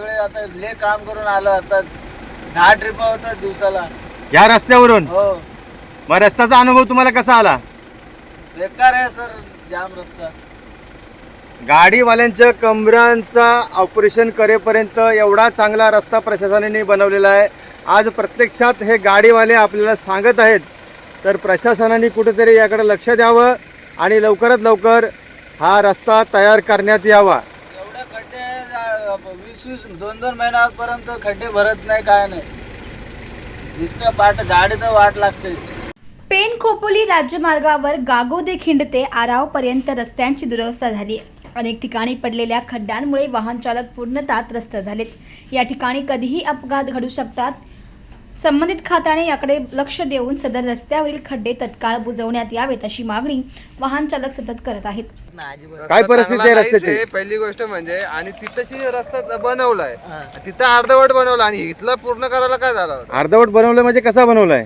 सगळे आता ले काम करून आलं आताच दहा ट्रिप होतात दिवसाला. या रस्त्यावरून? हो. मग रस्त्याचा अनुभव तुम्हाला कसा आला? बेकार आहे सर जाम रस्ता. गाडीवाल्यांच्या कमरांचा ऑपरेशन करेपर्यंत एवढा चांगला रस्ता प्रशासनाने बनवलेला आहे. आज प्रत्यक्षात हे गाडीवाले आपल्याला सांगत आहेत. तर प्रशासनाने कुठेतरी याकडे लक्ष द्यावं आणि लवकरात लवकर हा रस्ता तयार करण्यात यावा. दोन दोन महिन्यापर्यंत खड्डे भरत नाही काय नाही. नुसतं पाट गाडीचं वाट लागते. पेन खोपोली राज्यमार्गावर गागोदे खिंड ते आरावपर्यंत रस्त्यांची दुरवस्था झाली. आहे अनेक ठिकाणी पडलेल्या खड्ड्यांमुळे वाहन चालक पूर्णतः त्रस्त झालेत. या ठिकाणी कधीही अपघात घडू शकतात संबंधित खात्याने याकडे लक्ष देऊन सदर रस्त्यावरील खड्डे तत्काळ बुजवण्यात यावेत अशी मागणी वाहन चालक सतत करत आहेत. काय परिस्थिती आहे रस्त्याची? पहिली गोष्ट म्हणजे आणि तिथंशी रस्ता बनवलाय. तिथं अर्धवट बनवला आणि इथला पूर्ण करायला काय झाला अर्धवट बनवलं म्हणजे कसा बनवलाय?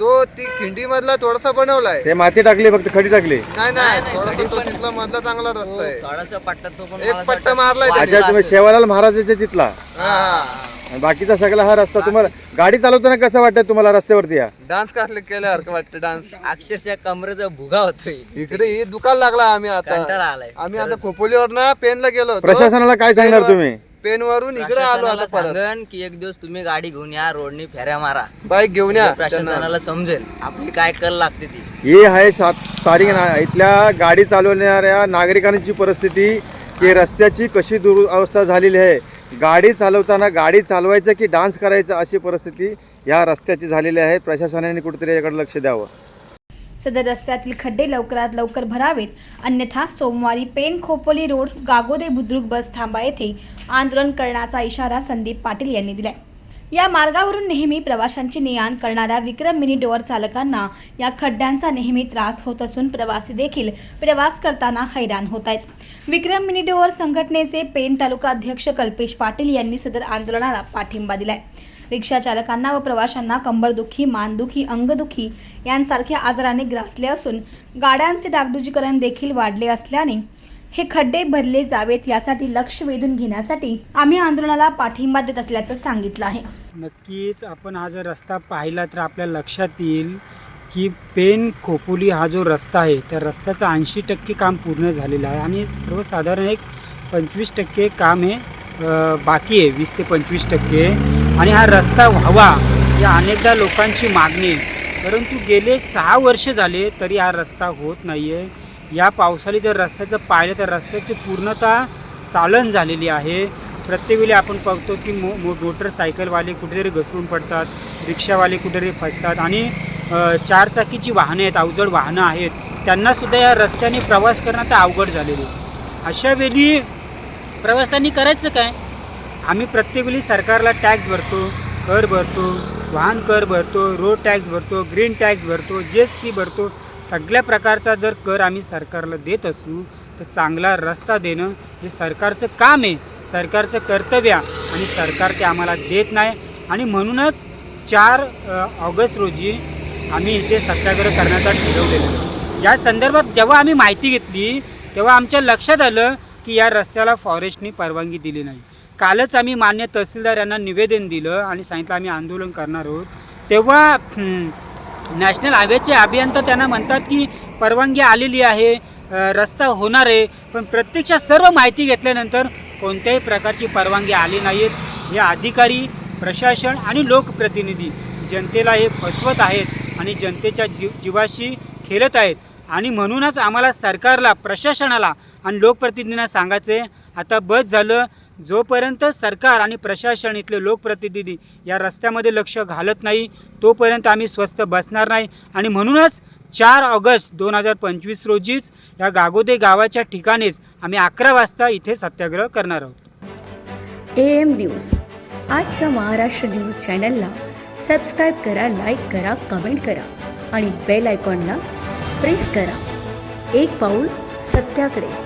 तो ती खिंडी मधला थोडासा बनवलाय. ते माती टाकली फक्त खडी टाकली. नाही नाही थोडासा तो तिथला मधला चांगला रस्ता आहे. थोडासा पट्टा तो पण एक पट्टा मारलाय अच्छा. तुम्ही शेवालाल महाराजाच्या तिथला. हा. आणि बाकीचा सगळा हा रस्ता तुम्हाला गाडी चालवताना कसं वाटतं तुम्हाला रस्त्यावरती या? डान्स कसले केल्यासारखं वाटतं डान्स? अक्षरशः कमरेचा भुगा होतोय. इकडे हे दुकान लागला आम्ही कंटाळा आता आलाय. आम्ही आता खोपोलीवर ना पेनला गेलो होतो. प्रशासनाला काय सांगणार तुम्ही? पेन वरून इकडे आलो आता परत. सांगन की एक दिवस तुम्ही गाडी घेऊन या रोडनी फेऱ्या मारा. बाईक घेऊन या. प्रशासनाला समजेल. आपली काय कल लागते ती. ही आहे सात स्थानिक ना इथल्या गाडी चालवणाऱ्या नागरिकांची परिस्थिती की रस्त्याची कशी दुरवस्था झालेली आहे गाडी चालवताना गाडी चालवायचं की डान्स करायचं अशी परिस्थिती या रस्त्याची झालेली आहे. प्रशासनाने कुठेतरी याकडे लक्ष द्यावं. सदर रस्त्यातील खड्डे लवकरात लवकर भरावेत. अन्यथा सोमवारी पेन खोपोली रोड गागोदे बुद्रुक बस थांबा येथे आंदोलन करण्याचा इशारा संदीप पाटील यांनी दिलाय. या मार्गावरून नेहमी प्रवाशांची ने आण करणाऱ्या विक्रम मिनी डोअर चालकांना या खड्ड्यांचा नेहमी त्रास होत असून प्रवासी देखील प्रवास करताना हैराण होत आहेत. विक्रम मिनी डोअर संघटनेचे पेन तालुका अध्यक्ष कल्पेश पाटील यांनी सदर आंदोलनाला पाठिंबा दिलाय. रिक्षा चालकांना व प्रवाशांना कंबरदुखी मानदुखी अंगदुखी यांसारख्या आजाराने ग्रासले असून गाड्यांचे डागडुजीकरण देखील वाढले असल्याने हे खड्डे भरले जावेत यासाठी लक्ष वेधून घेण्यासाठी आम्ही आंदोलनाला पाठिंबा देत असल्याचं सांगितलं आहे. नक्कीच आपण हा जर रस्ता पाहिला तर आपल्या लक्षात येईल की पेन खोपोली हा जो रस्ता आहे त्या रस्त्याचं ऐंशी टक्के काम पूर्ण झालेलं आहे आणि सर्वसाधारण एक पंचवीस टक्के काम हे बाकी आहे वीस ते पंचवीस टक्के. आणि हा रस्ता व्हावा या अनेकदा लोकांची मागणी आहे. परंतु गेले सहा वर्ष झाले तरी हा रस्ता होत नाही आहे या पावसाळी जर रस्त्याचं पाहिलं तर रस्त्याची पूर्णतः चालन झालेली आहे. प्रत्येक वेळी आपण बघतो की मो मो मोटरसायकलवाले कुठेतरी घसरून पडतात रिक्षावाले कुठेतरी फसतात आणि चारचाकीची वाहनं आहेत अवजड वाहनं आहेत. त्यांनासुद्धा या रस्त्याने प्रवास करणं तर अवघड झालेलं आहे. अशा वेळी प्रवासांनी करायचं काय? आम्ही प्रत्येक वेळी सरकारला टॅक्स भरतो कर भरतो वाहन कर भरतो रोड टॅक्स भरतो ग्रीन टॅक्स भरतो जी एस टी भरतो सगळ्या प्रकारचा जर कर आम्ही सरकारला देत असू तर चांगला रस्ता देणं हे सरकारचं काम आहे. सरकारचं कर्तव्य आणि सरकार ते आम्हाला देत नाही. आणि म्हणूनच चार ऑगस्ट रोजी आम्ही इथे सत्याग्रह करण्याचा ठरवलेलं या संदर्भात जेव्हा आम्ही माहिती घेतली तेव्हा आमच्या लक्षात आलं की या रस्त्याला फॉरेस्टनी परवानगी दिली नाही. कालच आम्ही मान्य तहसीलदार यांना निवेदन दिलं आणि सांगितलं आम्ही आंदोलन करणार आहोत. तेव्हा नॅशनल हायवेचे अभियंता त्यांना म्हणतात की परवानगी आलेली आहे रस्ता होणार आहे पण प्रत्यक्षात सर्व माहिती घेतल्यानंतर कोणत्याही प्रकारची परवानगी आली नाहीत हे अधिकारी प्रशासन आणि लोकप्रतिनिधी जनतेला हे फसवत आहेत आणि जनतेच्या जीव जीवाशी खेळत आहेत. आणि म्हणूनच आम्हाला सरकारला प्रशासनाला आणि लोकप्रतिनिधींना सांगायचं आहे आता बस झालं जोपर्यंत सरकार आणि प्रशासन इथले लोकप्रतिनिधी या रस्त्यामध्ये लक्ष घालत नाही तोपर्यंत आम्ही स्वस्त बसणार नाही. आणि म्हणूनच चार ऑगस्ट दोन हजार पंचवीस रोजीच या गागोदे गावाच्या ठिकाणीच आम्ही अकरा वाजता इथे सत्याग्रह करणार आहोत. A M news. आजच्या महाराष्ट्र न्यूज चॅनलला सबस्क्राईब करा लाईक करा कमेंट करा आणि बेल आयकॉनला प्रेस करा. एक पाऊल सत्याकडे.